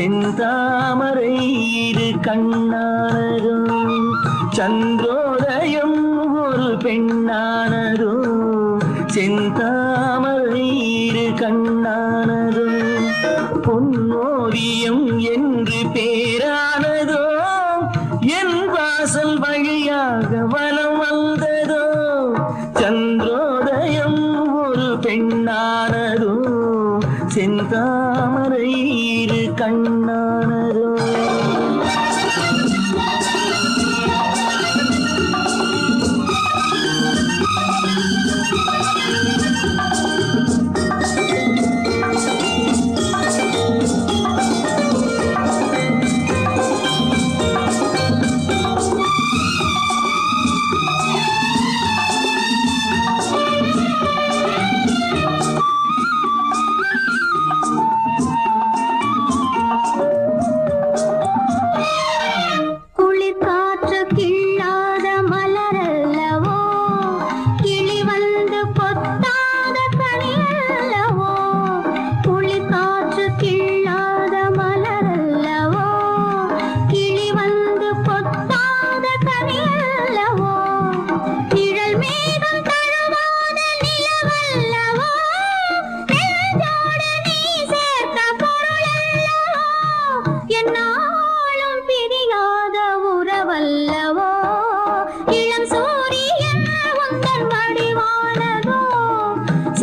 செந்தாமரை இரு கண்ணானதும் சந்திரோதயம் ஒரு பெண்ணானதும் செந்தாமரை இரு கண்ணானதும் பொன்னோவியம் என்று பேரானதோ என் வாசல் வழியாக வலம் கண்ணானதும்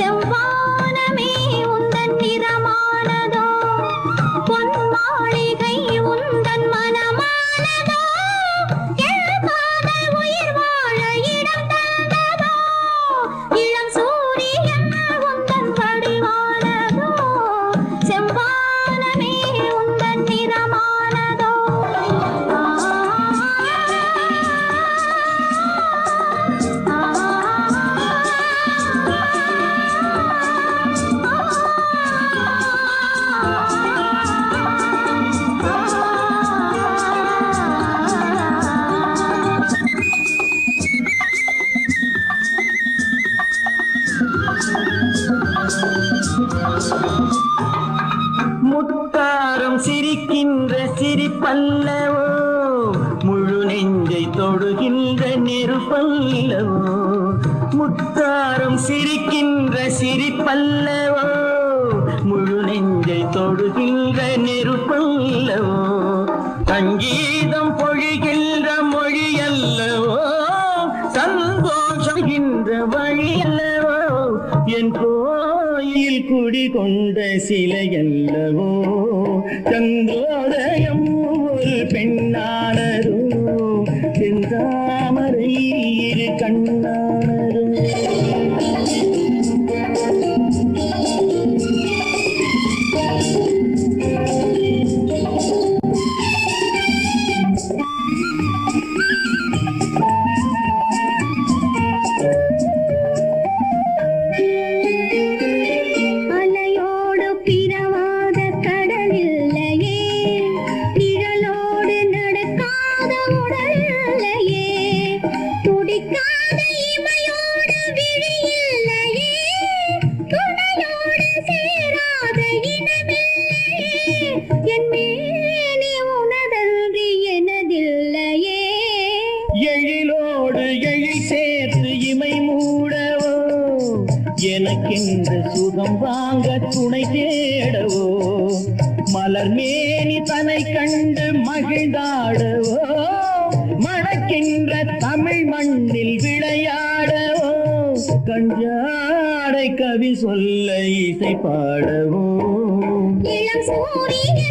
Tủ. சிரிக்கின்ற சிரிப்பல்லவோ முழு நெஞ்சை தொடுகின்ற நெருப்பல்லவோ முத்தாரம் சிரிக்கின்ற சிரிப்பல்லவோ முழு நெஞ்சை தொடுகின்ற நெருப்பல்லவோ சங்கீதம் பொழிகின்ற மொழியல்லவோ சந்தோஷகின்ற வழியல்லவோ என் கோயில் குடி கொண்ட சிலையல்லவோ. சந்திரோதயம் ஒரு பெண்ணானதோ எழிலோடு எழி சேர்த்து இமை மூடவோ? எனக்கென்று சுகம் வாங்க துணை தேடவோ? மலர் மேனி தனை கண்டு மகிழ்ந்தாடவோ? மணக்கின்ற தமிழ் மண்ணில் விளையாடவோ? கஞ்சாடை கவி சொல்ல இசை பாடவோ? இளம் சூரியன்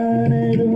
കാണലും